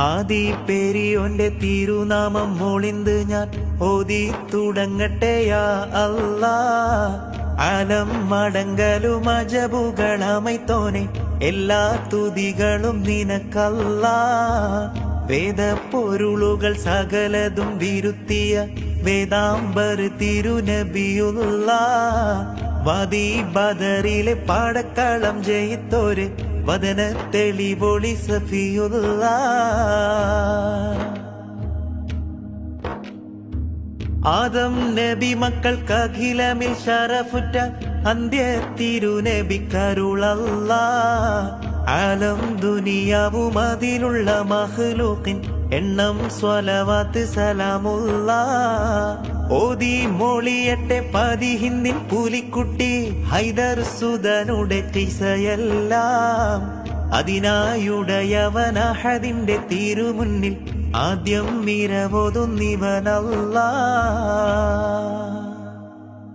ആദി പേരിയോന്റെ തിരുനാമം മൊളിന്ത് ഞാൻ ഓതി തുടങ്ങട്ടെയാ അല്ലാ. അലം മടങ്കലും അജബുകളമൈത്തോനെ എല്ലാ തുതികളും നിനക്കല്ല. വേദപ്പൊരുളുകൾ സകലതും വിരുത്തിയ വേദാംബർ തിരുനബിയുള്ള. വതി ബദറിലെ പാടക്കളം ജയിത്തോര് വദന തെളിവൊളി സഫിയുള്ള ആദം നബി മക്കൾക്ക് അഖിലമിൽ ഷറഫുറ്റ അന്ത്യ തിരുനബി കരുളല്ല. ആലം ദുനിയാവും അതിലുള്ള മഹ്ലൂക്കിൻ. എണ്ണം സ്വലവാത്ത് സലാമുള്ള ഓതി മൊളിയട്ടെ പതിഹിന്ദിൻ പുലിക്കുട്ടി. ഹൈദർ സുധനുടെ കിസയെല്ലാം അതിനായുടയവനഹദിന്റെ തിരുമുന്നിൽ ആദ്യം മിരവൊതുന്നിവനല്ല